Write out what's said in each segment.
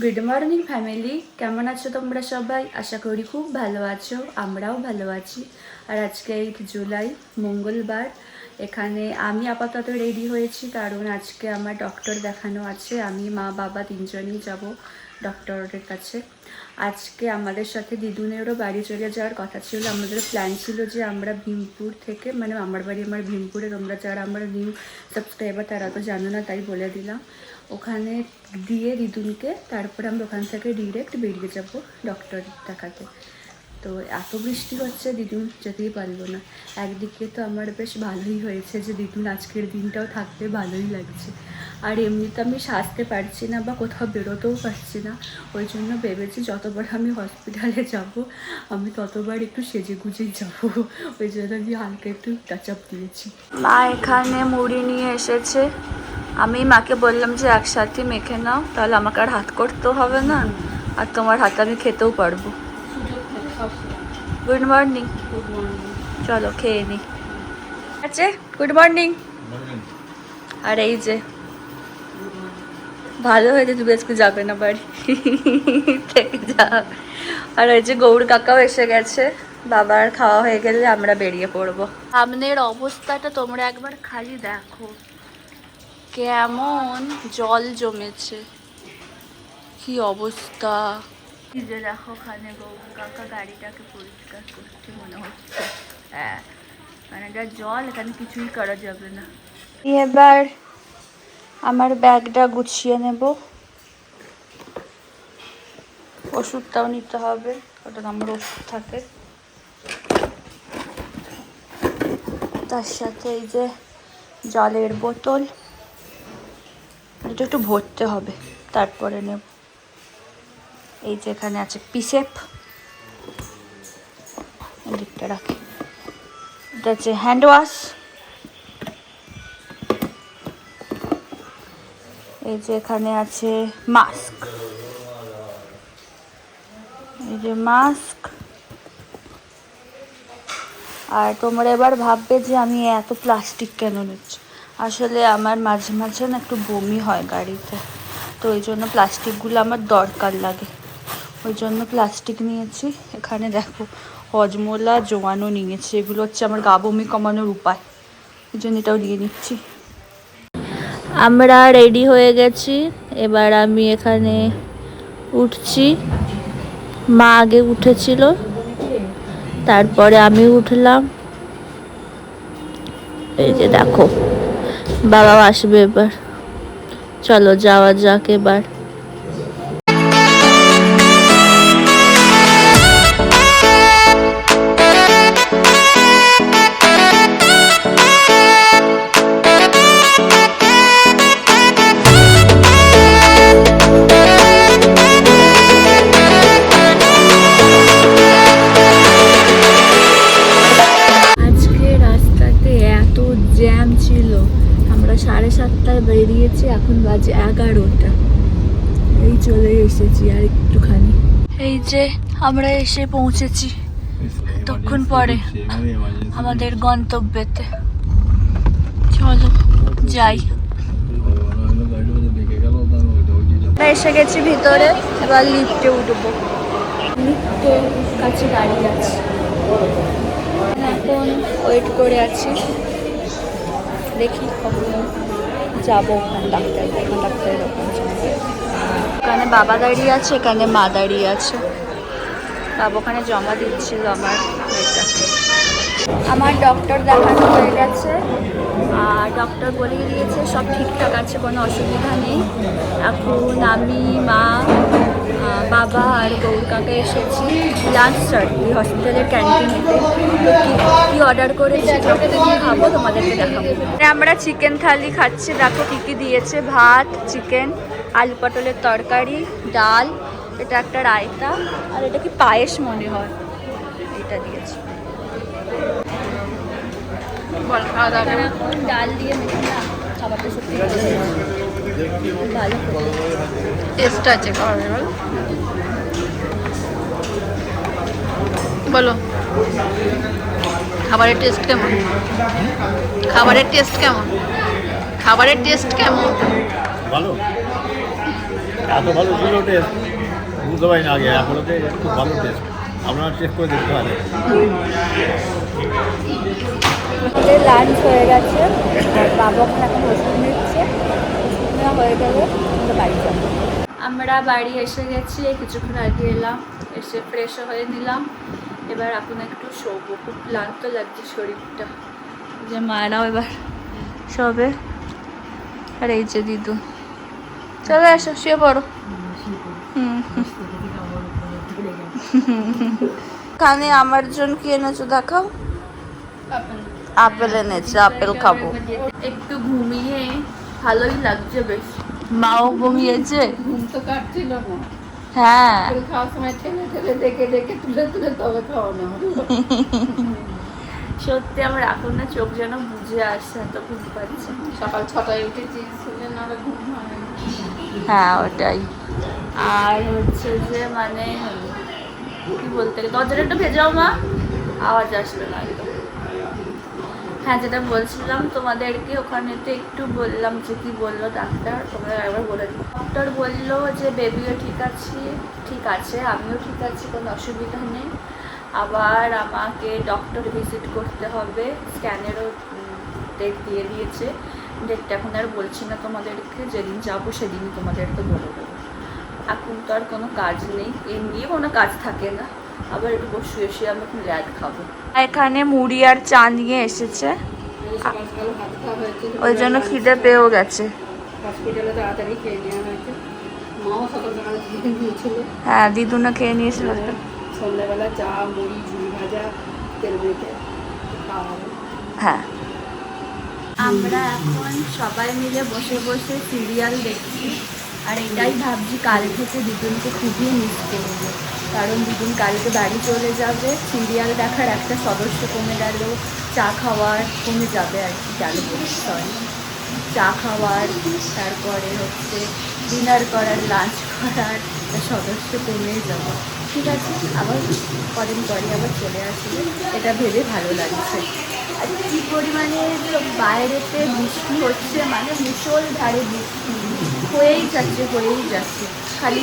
Good morning family কেমন আছো তোমরা সবাই? আশা করি খুব ভালো আছো, আমরাও ভালো আছি। আর আজকে এইট জুলাই মঙ্গলবার। এখানে আমি আপাতত রেডি হয়েছি, কারণ আজকে আমার ডক্টর দেখানো আছে। আমি, মা, বাবা তিনজনই যাব ডক্টরের কাছে। আজকে আমাদের সাথে দিদুনেরও বাড়ি চলে যাওয়ার কথা ছিল। আমাদের প্ল্যান ছিল যে আমরা ভীমপুর থেকে মানে আমার বাড়ি, আমার ভীমপুরে তোমরা যারা আমার নিউ সাবস্ক্রাইবার তারা তো জানো না, তাই বলে দিলাম। ওখানে দিয়ে দিদুনকে তারপরে আমরা ওখান থেকে ডিরেক্ট বেরিয়ে যাব ডক্টর দেখাতে। তো এত বৃষ্টি হচ্ছে দিদুন যেতেই পারল না। একদিকে তো আমার বেশ ভালোই হয়েছে যে দিদুন আজকের দিনটাও থাকতে ভালোই লাগছে। আর এমনিতে আমি সাজতে পারছি না বা কোথাও বেরোতেও পারছি না। ওই জন্য ভেবেছি যতবার আমি হসপিটালে যাব, আমি ততবার একটু সেজে গুজেই যাব। ওই জন্য আমি হালকা একটু টাচ আপ দিয়েছি। মা এখানে মুড়ি নিয়ে এসেছে। আমি মাকে বললাম যে একসাথে মেখে নাও, তাহলে আমাকে আর হাত করতেও হবে না, আর তোমার হাতে আমি খেতেও পারব। গুড মর্নিং চলো খেয়ে নি। আছে? গুড মর্নিং আর এই যে, ভালো হয়েছে তুমি আজকে যাবে না বাড়ি। থেকে যা। আর ওই যে গৌর কাকাও এসে গেছে বাবার খাওয়া হয়ে গেলে আমরা বেরিয়ে পড়ব। সামনের অবস্থাটা তোমরা একবার খালি দেখো। কেমন জল জমেছে? কি অবস্থা? কি যে দেখো ওখানে কাকা গাড়িটাকে পরিষ্কার করতে মনে হচ্ছে। হ্যাঁ মানে যা জল এখানে কিছুই করা যাবে না। এবার আমার ব্যাগটা গুছিয়ে নেব। ওষুধটাও নিতে হবে ওটা আমার ওষুধ থাকে। তার সাথে এই যে জলের বোতল। এটা একটু ভরতে হবে, তারপরে নেব। এই যে এখানে আছে পিসেপ। দিকটা রাখি। এটা হচ্ছে হ্যান্ড ওয়াশ। এই যে এখানে আছে মাস্ক। এই যে মাস্ক। আর তোমরা এবার ভাববে যে আমি এত প্লাস্টিক কেন নিচ্ছি? আসলে আমার মাঝে মাঝে না একটু বমি হয় গাড়িতে। তো ওই জন্য প্লাস্টিকগুলো আমার দরকার লাগে। ওই জন্য প্লাস্টিক নিয়েছি। এখানে দেখো হজমোলা জোয়ানো নিয়েছি। এগুলো হচ্ছে আমার গা বমি কমানোর উপায়। ওই জন্য এটাও নিয়ে নিচ্ছি। আমরা রেডি হয়ে গেছি। এবার আমি এখানে উঠছি। মা আগে উঠেছিল। তারপরে আমি উঠলাম। এই যে দেখো। বাবাও আসবে এবার। চলো যাওয়া যাক এবার। এখন বাজে এগারোটা। এই চলে এসেছি আর একটুখানি এই যে আমরা এসে পৌঁছেছি এতক্ষণ পরে আমাদের গন্তব্যেতে। চলো যাই। আমরা এসে গেছি ভিতরে এবার লিফটে উঠবো। লিফটে কাছে গাড়ি আছে। এখন ওয়েট করে আছি। দেখি কখন। যাব ডাক্তার ডাক্তার ডাক্তারের ওখানে বাবা দাঁড়িয়ে আছে, এখানে মা দাঁড়িয়ে আছে। বাবা ওখানে জমা দিচ্ছিল আমার আমার ডক্টর দেখানো হয়ে গেছে। আর ডক্টর বলেই দিয়েছে, সব ঠিকঠাক আছে, কোনো অসুবিধা নেই। এখন আমি, মা বাবা আর গৌর কাকা এসেছি লাঞ্চ সার্টি হসপিটালের ক্যান্টিনেতে তো কী অর্ডার করেছি? খাব, তোমাদেরকে দেখাবো। আমরা চিকেন থালি খাচ্ছি, দেখো কী কী দিয়েছে। ভাত চিকেন আলু পটলের তরকারি, ডাল, এটা একটা রায়তা, আর এটা কি পায়েস মনে হয়। এটা দিয়েছে। বল খাওয়া দাওয়া ডাল দিয়ে খাবারটা সত্যি টেস্ট আছে খাবারের বল। বলো। খাবারের টেস্ট কেমন? খাবারের টেস্ট কেমন? খাবারের টেস্ট কেমন? ভালো। এত ভালো ছিল টেস্ট বুঝতে পারি না আগে খুব ভালো টেস্ট আপনারা টেস্ট করে দেখতে পারেন। আমাদের লাঞ্চ হয়ে গেছে। বাবা ওখানে এখন ওষুধ নিচ্ছে। ওষুধ নেওয়া হয়ে গেলে আমরা বাড়ি যাব। আমরা বাড়ি এসে গেছি কিছুক্ষণ আগে এলাম এসে ফ্রেশ হয়ে নিলাম। এবার এখন একটু শোবো খুব ক্লান্ত লাগছে শরীরটা। যে মায়েরাও এবার সবে আর এই যে দিদু। চলে এসো শুয়ে পড়ো। হুম। কানে আমার জন্য কি এনেছো দেখাও? আপেল এনেছে আপেল খাব। একটু ঘুমিয়ে ভালোই লাগছে বেশ। মাও ঘুমিয়েছে? ঘুম তো কাটছিল না। হ্যাঁ। খাওয়ার সময় ঠেলে ঠেলে দেখে দেখে তুলে তুলে তবে খাওয়ানো সত্যি আমার এখন না চোখ যেন বুঝে আসছে এত ঘুম পাচ্ছে। সকাল ছটায় উঠেছি শুনে না ঘুম হয় হ্যাঁ ওটাই। আর হচ্ছে যে মানে কি বলতে গেলে দরজাটা একটু ভেজাও মা। আওয়াজ আসলো না একদম। হ্যাঁ যেটা বলছিলাম তোমাদেরকে, ওখানে তো একটু বললাম যে কি বলল ডাক্তার তোমরা একবার বলে দিও ডক্টর বলল যে বেবিও ঠিক আছে ঠিক আছে, আমিও ঠিক আছি, কোনো অসুবিধা নেই। আবার আমাকে ডক্টর ভিজিট করতে হবে স্ক্যানেরও ডেট দিয়ে দিয়েছে। ডেটটা এখন আর বলছি না তোমাদেরকে, যেদিন যাব সেদিনই তোমাদেরকে বলে দেবো। এখন তো আর কোনো কাজ নেই এমনি কোনো কাজ থাকে না। আবার একটু বসে এসে আমি এখন ল্যাদ খাব। এখানে মুড়ি আর চা নিয়ে এসেছে। ওই জন্য খিদে পেয়েও গেছে। হসপিটালে তাড়াতাড়ি খেয়ে নেওয়া হয়েছে। মাও সকাল সকাল খেয়ে নিয়েছিল। হ্যাঁ দিদুনা খেয়ে নিয়েছিল একটা। সন্ধ্যাবেলা চা মুড়ি ঝুড়ি ভাজা তেল মেখে হ্যাঁ। আমরা এখন সবাই মিলে বসে বসে সিরিয়াল দেখছি। আর এটাই ভাবছি কাল থেকে দিদুনকে খুবই মিস করব। কারণ দিদুন কালকে বাড়ি চলে যাবে সিরিয়াল দেখার একটা সদস্য কমে গেল, চা খাওয়ার কমে যাবে আর কি গেল সরি চা খাওয়ার, তারপরে হচ্ছে ডিনার করার লাঞ্চ করার সদস্য কমে যাবে। ঠিক আছে, আবার কদিন পরে আবার চলে আসবে, এটা ভেবে ভালো লাগছে। আর কী পরিমাণে বাইরেতে বৃষ্টি হচ্ছে মানে মুসলধারে বৃষ্টি। হয়েই যাচ্ছে হয়েই যাচ্ছে। খালি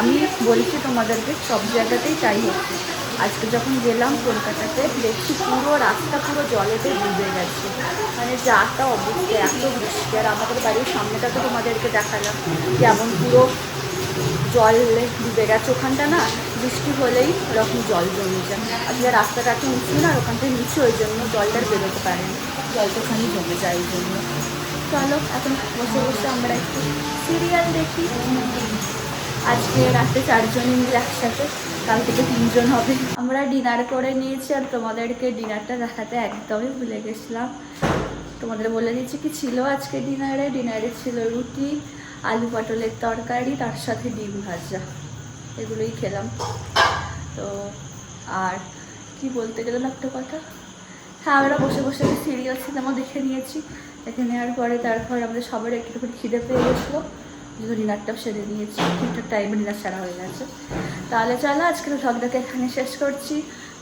আমি বলছি তোমাদেরকে, সব জায়গাতেই তাই হচ্ছে। আজকে যখন গেলাম কলকাতাতে, দেখছি পুরো রাস্তা পুরো জলেতে ডুবে গেছে। মানে যাটা অবস্থা, এত বৃষ্টি আর আমাদের বাড়ির সামনেটা তো তোমাদেরকে দেখালাম। যেমন পুরো জল ডুবে গেছে। ওখানটা না, বৃষ্টি হলেই ওরকম জল জমে যায়। আসলে রাস্তাটা একটু উঁচু না আর ওখানটা নিচু, ওই জন্য জলটা বেরোতে পারে না জলটা ওখানে জমে যায় ওই জন্য। চলো, এখন বসে বসে আমরা একটু সিরিয়াল দেখি। আজকে রাতে চারজন মিলে একসাথে, কাল থেকে তিনজন হবে। আমরা ডিনার করে নিয়েছি আর তোমাদেরকে ডিনারটা দেখাতে একদমই ভুলে গেছিলাম। তোমাদের বলে দিচ্ছি কি ছিল আজকে ডিনারে ডিনারে ছিল রুটি, আলু পটলের তরকারি, তার সাথে ডিম ভাজা। এগুলোই খেলাম। তো, আর কি বলতে গেলাম একটা কথা? আমরা বসে বসে সিরিয়াল সিনেমা দেখে নিয়েছি। দেখে নেওয়ার পরে তারপর আমাদের সবার একটুখানি খিদে পেয়ে গেছিল। যেহেতু ডিনারটাও সেরে নিয়েছি। ঠিকঠাক টাইমে ডিনার সারা হয়ে গেছে। তাহলে চলো, আজকের ভ্লগটাকে এখানে শেষ করছি।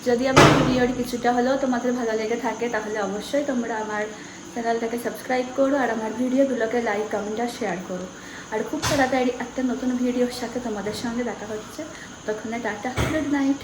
যদি আমার ভিডিওর কিছুটা হলেও তোমাদের ভালো লেগে থাকে, তাহলে অবশ্যই তোমরা আমার চ্যানেলটাকে সাবস্ক্রাইব করো আর আমার ভিডিওগুলোকে লাইক কমেন্ট আর শেয়ার করো। আর খুব তাড়াতাড়ি একটা নতুন ভিডিওর সাথে তোমাদের সঙ্গে দেখা হচ্ছে। তখন টাটা গুড নাইট